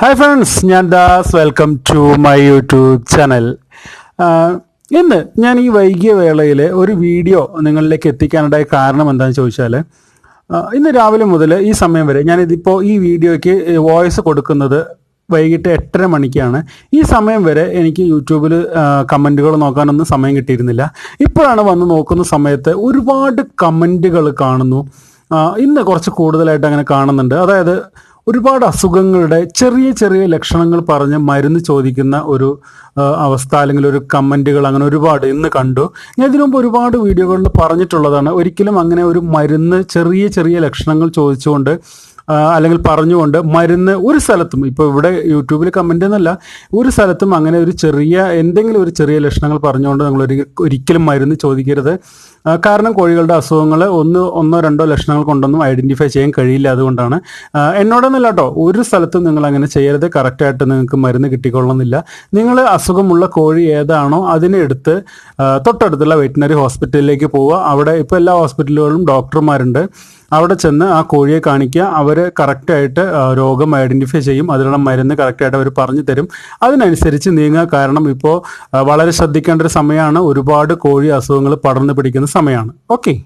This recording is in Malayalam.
ഹായ് ഫ്രണ്ട്സ് ഞാൻ Das. Welcome to my YouTube channel ഇന്ന് ഞാൻ ഈ വൈകിയ വേളയിൽ ഒരു വീഡിയോ നിങ്ങളിലേക്ക് എത്തിക്കാനുണ്ടായ കാരണം എന്താണെന്ന് ചോദിച്ചാൽ ഇന്ന് രാവിലെ മുതൽ ഈ സമയം വരെ ഞാൻ ഞാനിതിപ്പോൾ ഈ വീഡിയോയ്ക്ക് വോയിസ് കൊടുക്കുന്നത് വൈകിട്ട് എട്ടര മണിക്കാണ്. ഈ സമയം വരെ എനിക്ക് യൂട്യൂബിൽ കമന്റുകൾ നോക്കാനൊന്നും സമയം കിട്ടിയിരുന്നില്ല. ഇപ്പോഴാണ് വന്ന് നോക്കുന്ന സമയത്ത് ഒരുപാട് കമന്റുകൾ കാണുന്നു. ഇന്ന് കുറച്ച് കൂടുതലായിട്ട് അങ്ങനെ കാണുന്നുണ്ട്. അതായത് ഒരുപാട് അസുഖങ്ങളുടെ ചെറിയ ചെറിയ ലക്ഷണങ്ങൾ പറഞ്ഞ് മരുന്ന് ചോദിക്കുന്ന ഒരു അവസ്ഥ അല്ലെങ്കിൽ ഒരു കമന്റുകൾ അങ്ങനെ ഒരുപാട് ഇന്ന് കണ്ടു. ഞാൻ ഇതിനു മുമ്പ് ഒരുപാട് വീഡിയോകളിൽ പറഞ്ഞിട്ടുള്ളതാണ്. ഒരിക്കലും അങ്ങനെ ഒരു മരുന്ന് ചെറിയ ചെറിയ ലക്ഷണങ്ങൾ ചോദിച്ചുകൊണ്ട് അല്ലെങ്കിൽ പറഞ്ഞുകൊണ്ട് മരുന്ന് ഒരു സ്ഥലത്തും ഇപ്പോൾ ഇവിടെ യൂട്യൂബിൽ കമന്റ് എന്നല്ല ഒരു സ്ഥലത്തും അങ്ങനെ ഒരു ചെറിയ എന്തെങ്കിലും ഒരു ചെറിയ ലക്ഷണങ്ങൾ പറഞ്ഞുകൊണ്ട് ഒരു ഒരിക്കലും മരുന്ന് ചോദിക്കരുത്. കാരണം കോഴികളുടെ അസുഖങ്ങൾ ഒന്ന് ഒന്നോ രണ്ടോ ലക്ഷണങ്ങൾ കൊണ്ടൊന്നും ഐഡന്റിഫൈ ചെയ്യാൻ കഴിയില്ല അതുകൊണ്ടാണ്. എന്നോടൊന്നുമില്ല കേട്ടോ ഒരു സ്ഥലത്തും നിങ്ങൾ അങ്ങനെ ചെയ്യരുത്. കറക്റ്റായിട്ട് നിങ്ങൾക്ക് മരുന്ന് കിട്ടിക്കൊള്ളുന്നില്ല നിങ്ങൾ അസുഖമുള്ള കോഴി ഏതാണോ അതിനെ എടുത്ത് തൊട്ടടുത്തുള്ള വെറ്റിനറി ഹോസ്പിറ്റലിലേക്ക് പോവുക. അവിടെ ഇപ്പോൾ എല്ലാ ഹോസ്പിറ്റലുകളിലും ഡോക്ടർമാരുണ്ട് അവിടെ ചെന്ന് ആ കോഴിയെ കാണിക്കുക. അവർ കറക്റ്റായിട്ട് രോഗം ഐഡന്റിഫൈ ചെയ്യും. അതിനുള്ള മരുന്ന് കറക്റ്റായിട്ട് അവർ പറഞ്ഞു തരും. അതിനനുസരിച്ച് നീങ്ങുക. കാരണം ഇപ്പോൾ വളരെ ശ്രദ്ധിക്കേണ്ട ഒരു സമയമാണ്. ഒരുപാട് കോഴി അസുഖങ്ങൾ പടർന്നു പിടിക്കുന്ന സമയമാണ്. ഓക്കെ